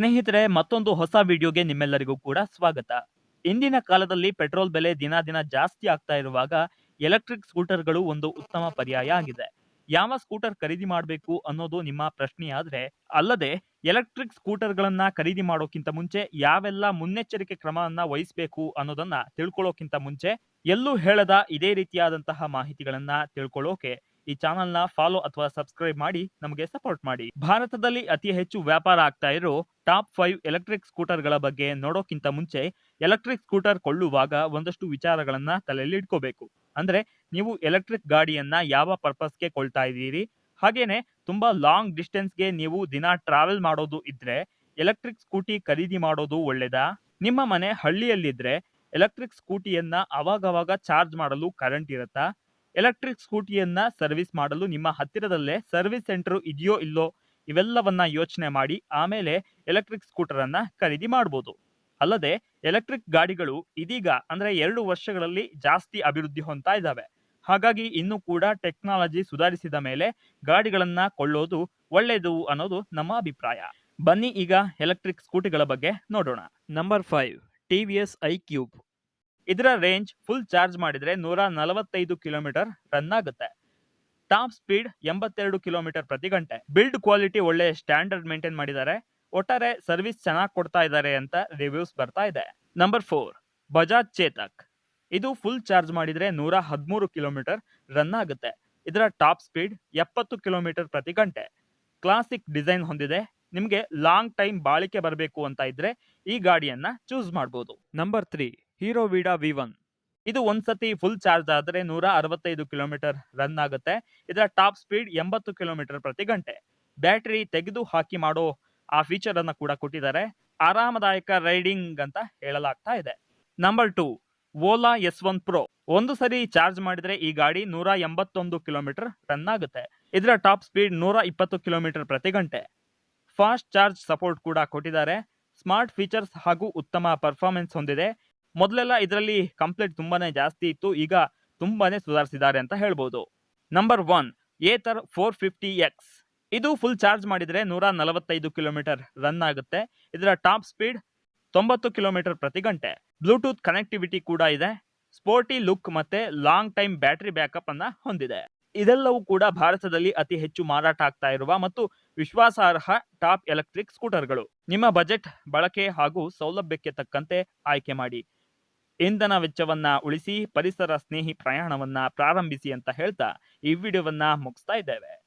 ಸ್ನೇಹಿತರೆ, ಮತ್ತೊಂದು ಹೊಸ ವಿಡಿಯೋಗೆ ನಿಮ್ಮೆಲ್ಲರಿಗೂ ಕೂಡ ಸ್ವಾಗತ. ಇಂದಿನ ಕಾಲದಲ್ಲಿ ಪೆಟ್ರೋಲ್ ಬೆಲೆ ದಿನ ದಿನ ಜಾಸ್ತಿ ಆಗ್ತಾ ಇರುವಾಗ ಎಲೆಕ್ಟ್ರಿಕ್ ಸ್ಕೂಟರ್ಗಳು ಒಂದು ಉತ್ತಮ ಪರ್ಯಾಯ ಆಗಿದೆ. ಯಾವ ಸ್ಕೂಟರ್ ಖರೀದಿ ಮಾಡಬೇಕು ಅನ್ನೋದು ನಿಮ್ಮ ಪ್ರಶ್ನೆಯಾದ್ರೆ ಅಲ್ಲದೆ ಎಲೆಕ್ಟ್ರಿಕ್ ಸ್ಕೂಟರ್ಗಳನ್ನ ಖರೀದಿ ಮಾಡೋಕ್ಕಿಂತ ಮುಂಚೆ ಯಾವೆಲ್ಲ ಮುನ್ನೆಚ್ಚರಿಕೆ ಕ್ರಮವನ್ನ ವಹಿಸಬೇಕು ಅನ್ನೋದನ್ನ ತಿಳ್ಕೊಳ್ಳೋಕ್ಕಿಂತ ಮುಂಚೆ ಎಲ್ಲೂ ಹೇಳದ ಇದೇ ರೀತಿಯಾದಂತಹ ಮಾಹಿತಿಗಳನ್ನ ತಿಳ್ಕೊಳ್ಳೋಕೆ ಈ ಚಾನೆಲ್ನ ಫಾಲೋ ಅಥವಾ ಸಬ್ಸ್ಕ್ರೈಬ್ ಮಾಡಿ ನಮಗೆ ಸಪೋರ್ಟ್ ಮಾಡಿ. ಭಾರತದಲ್ಲಿ ಅತಿ ಹೆಚ್ಚು ವ್ಯಾಪಾರ ಆಗ್ತಾ ಇರೋ ಟಾಪ್ ಫೈವ್ ಎಲೆಕ್ಟ್ರಿಕ್ ಸ್ಕೂಟರ್ಗಳ ಬಗ್ಗೆ ನೋಡೋಕ್ಕಿಂತ ಮುಂಚೆ ಎಲೆಕ್ಟ್ರಿಕ್ ಸ್ಕೂಟರ್ ಕೊಳ್ಳುವಾಗ ಒಂದಷ್ಟು ವಿಚಾರಗಳನ್ನ ತಲೆಯಲ್ಲಿ ಇಟ್ಕೋಬೇಕು. ಅಂದ್ರೆ ನೀವು ಎಲೆಕ್ಟ್ರಿಕ್ ಗಾಡಿಯನ್ನ ಯಾವ ಪರ್ಪಸ್ಗೆ ಕೊಳ್ತಾ ಇದ್ದೀರಿ? ಹಾಗೇನೆ ತುಂಬಾ ಲಾಂಗ್ ಡಿಸ್ಟೆನ್ಸ್ಗೆ ನೀವು ದಿನ ಟ್ರಾವೆಲ್ ಮಾಡೋದು ಇದ್ರೆ ಎಲೆಕ್ಟ್ರಿಕ್ ಸ್ಕೂಟಿ ಖರೀದಿ ಮಾಡೋದು ಒಳ್ಳೇದಾ? ನಿಮ್ಮ ಮನೆ ಹಳ್ಳಿಯಲ್ಲಿದ್ರೆ ಎಲೆಕ್ಟ್ರಿಕ್ ಸ್ಕೂಟಿಯನ್ನ ಅವಾಗವಾಗ ಚಾರ್ಜ್ ಮಾಡಲು ಕರೆಂಟ್ ಇರುತ್ತಾ? ಎಲೆಕ್ಟ್ರಿಕ್ ಸ್ಕೂಟಿಯನ್ನ ಸರ್ವಿಸ್ ಮಾಡಲು ನಿಮ್ಮ ಹತ್ತಿರದಲ್ಲೇ ಸರ್ವಿಸ್ ಸೆಂಟರ್ ಇದೆಯೋ ಇಲ್ಲೋ ಇವೆಲ್ಲವನ್ನ ಯೋಚನೆ ಮಾಡಿ ಆಮೇಲೆ ಎಲೆಕ್ಟ್ರಿಕ್ ಸ್ಕೂಟರ್ ಅನ್ನ ಖರೀದಿ ಮಾಡಬಹುದು ಅಲ್ಲದೆ ಎಲೆಕ್ಟ್ರಿಕ್ ಗಾಡಿಗಳು ಇದೀಗ ಅಂದ್ರೆ ಎರಡು ವರ್ಷಗಳಲ್ಲಿ ಜಾಸ್ತಿ ಅಭಿವೃದ್ಧಿ ಹೊಂದ್ತಾ ಇದ್ದಾವೆ ಹಾಗಾಗಿ ಇನ್ನೂ ಕೂಡ ಟೆಕ್ನಾಲಜಿ ಸುಧಾರಿಸಿದ ಮೇಲೆ ಗಾಡಿಗಳನ್ನ ಕೊಳ್ಳೋದು ಒಳ್ಳೆಯದು ಅನ್ನೋದು ನಮ್ಮ ಅಭಿಪ್ರಾಯ. ಬನ್ನಿ ಈಗ ಎಲೆಕ್ಟ್ರಿಕ್ ಸ್ಕೂಟಿಗಳ ಬಗ್ಗೆ ನೋಡೋಣ. Number five, T V S iQube. ಇದರ ರೇಂಜ್ ಫುಲ್ ಚಾರ್ಜ್ ಮಾಡಿದ್ರೆ ನೂರ ನಲವತ್ತೈದು ಕಿಲೋಮೀಟರ್ ರನ್ ಆಗುತ್ತೆ. ಟಾಪ್ ಸ್ಪೀಡ್ ಎಂಬತ್ತೆರಡು ಕಿಲೋಮೀಟರ್ ಪ್ರತಿ ಗಂಟೆ. ಬಿಲ್ಡ್ ಕ್ವಾಲಿಟಿ ಒಳ್ಳೆ ಸ್ಟ್ಯಾಂಡರ್ಡ್ ಮೇಂಟೈನ್ ಮಾಡಿದ್ದಾರೆ. ಒಟ್ಟಾರೆ ಸರ್ವಿಸ್ ಚೆನ್ನಾಗಿ ಕೊಡ್ತಾ ಇದ್ದಾರೆ ಅಂತ ರಿವ್ಯೂಸ್ ಬರ್ತಾ ಇದೆ. Number four, Bajaj Chetak. ಇದು ಫುಲ್ ಚಾರ್ಜ್ ಮಾಡಿದ್ರೆ ನೂರ ಹದಿಮೂರು ಕಿಲೋಮೀಟರ್ ರನ್ ಆಗುತ್ತೆ. ಇದರ ಟಾಪ್ ಸ್ಪೀಡ್ ಎಪ್ಪತ್ತು ಕಿಲೋಮೀಟರ್ ಪ್ರತಿ ಗಂಟೆ. ಕ್ಲಾಸಿಕ್ ಡಿಸೈನ್ ಹೊಂದಿದೆ. ನಿಮಗೆ ಲಾಂಗ್ ಟೈಮ್ ಬಾಳಿಕೆ ಬರಬೇಕು ಅಂತ ಇದ್ರೆ ಈ ಗಾಡಿಯನ್ನ ಚೂಸ್ ಮಾಡಬಹುದು number three Hero Vida V one ಇದು ಒಂದ್ಸತಿ ಫುಲ್ ಚಾರ್ಜ್ ಆದರೆ ನೂರ ಅರವತ್ತೈದು ಕಿಲೋಮೀಟರ್ ರನ್ ಆಗುತ್ತೆ. ಇದರ ಟಾಪ್ ಸ್ಪೀಡ್ ಎಂಬತ್ತು ಕಿಲೋಮೀಟರ್ ಪ್ರತಿ ಗಂಟೆ. ಬ್ಯಾಟರಿ ತೆಗೆದು ಹಾಕಿ ಮಾಡೋ ಆ ಫೀಚರ್ ಅನ್ನು ಕೂಡ ಕೊಟ್ಟಿದ್ದಾರೆ. ಆರಾಮದಾಯಕ ರೈಡಿಂಗ್ ಅಂತ ಹೇಳಲಾಗ್ತಾ ಇದೆ. Number two Ola S one pro ಒಂದು ಸರಿ ಚಾರ್ಜ್ ಮಾಡಿದ್ರೆ ಈ ಗಾಡಿ ನೂರ ಎಂಬತ್ತೊಂದು ಕಿಲೋಮೀಟರ್ ರನ್ ಆಗುತ್ತೆ. ಇದರ ಟಾಪ್ ಸ್ಪೀಡ್ ನೂರ ಇಪ್ಪತ್ತು ಕಿಲೋಮೀಟರ್ ಪ್ರತಿ ಗಂಟೆ. ಫಾಸ್ಟ್ ಚಾರ್ಜ್ ಸಪೋರ್ಟ್ ಕೂಡ ಕೊಟ್ಟಿದ್ದಾರೆ. ಸ್ಮಾರ್ಟ್ ಫೀಚರ್ಸ್ ಹಾಗೂ ಉತ್ತಮ ಪರ್ಫಾರ್ಮೆನ್ಸ್ ಹೊಂದಿದೆ. ಮೊದಲೆಲ್ಲ ಇದರಲ್ಲಿ ಕಂಪ್ಲೇಂಟ್ ತುಂಬಾನೇ ಜಾಸ್ತಿ ಇತ್ತು, ಈಗ ತುಂಬಾನೇ ಸುಧಾರಿಸಿದ್ದಾರೆ ಅಂತ ಹೇಳ್ಬೋದು. Number one Ather four fifty X ಇದು ಫುಲ್ ಚಾರ್ಜ್ ಮಾಡಿದರೆ ನೂರ ನಲವತ್ತೈದು ಕಿಲೋಮೀಟರ್ ರನ್ ಆಗುತ್ತೆ. ಇದರ ಟಾಪ್ ಸ್ಪೀಡ್ ತೊಂಬತ್ತು ಕಿಲೋಮೀಟರ್ ಪ್ರತಿ ಗಂಟೆ. ಬ್ಲೂಟೂತ್ ಕನೆಕ್ಟಿವಿಟಿ ಕೂಡ ಇದೆ. ಸ್ಪೋರ್ಟಿ ಲುಕ್ ಮತ್ತೆ ಲಾಂಗ್ ಟೈಮ್ ಬ್ಯಾಟರಿ ಬ್ಯಾಕಪ್ ಅನ್ನ ಹೊಂದಿದೆ. ಇದೆಲ್ಲವೂ ಕೂಡ ಭಾರತದಲ್ಲಿ ಅತಿ ಹೆಚ್ಚು ಮಾರಾಟ ಆಗ್ತಾ ಇರುವ ಮತ್ತು ವಿಶ್ವಾಸಾರ್ಹ ಟಾಪ್ ಎಲೆಕ್ಟ್ರಿಕ್ ಸ್ಕೂಟರ್ಗಳು ನಿಮ್ಮ ಬಜೆಟ್ ಬಳಕೆ ಹಾಗೂ ಸೌಲಭ್ಯಕ್ಕೆ ತಕ್ಕಂತೆ ಆಯ್ಕೆ ಮಾಡಿ. ಇಂಧನ ವೆಚ್ಚವನ್ನ ಉಳಿಸಿ ಪರಿಸರ ಸ್ನೇಹಿ ಪ್ರಯಾಣವನ್ನ ಪ್ರಾರಂಭಿಸಿ ಅಂತ ಹೇಳ್ತಾ ಈ ವಿಡಿಯೋವನ್ನ ಮುಗಿಸ್ತಾ ಇದ್ದೇವೆ.